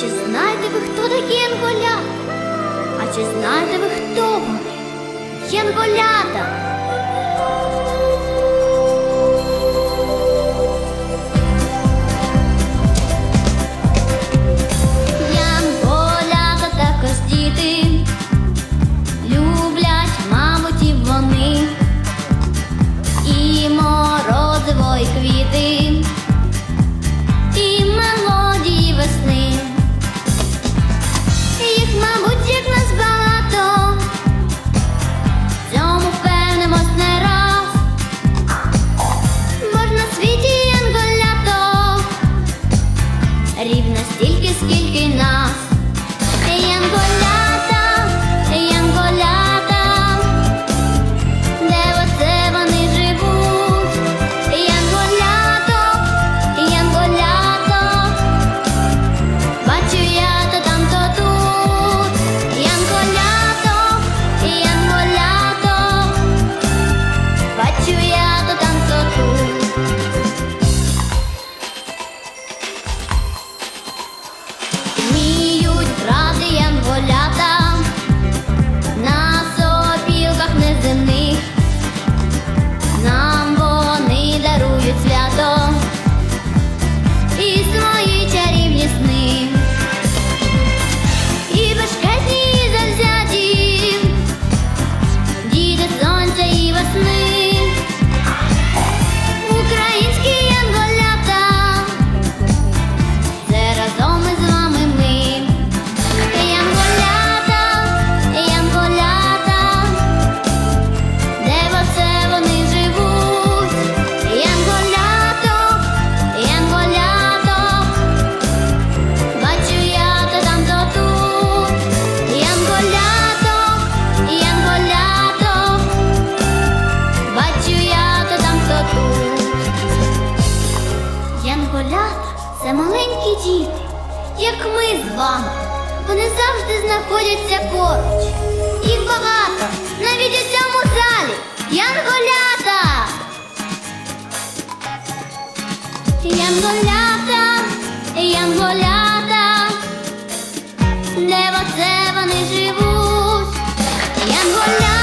чи знаєте ви, хто такі янголята? А чи знаєте ви, хто вони? Янголята? with. це маленькі діти, як ми з вами. Вони завжди знаходяться поруч. Їх багато, навіть у цьому залі янголята. Янголята, янголята, де це вони живуть? Янголята.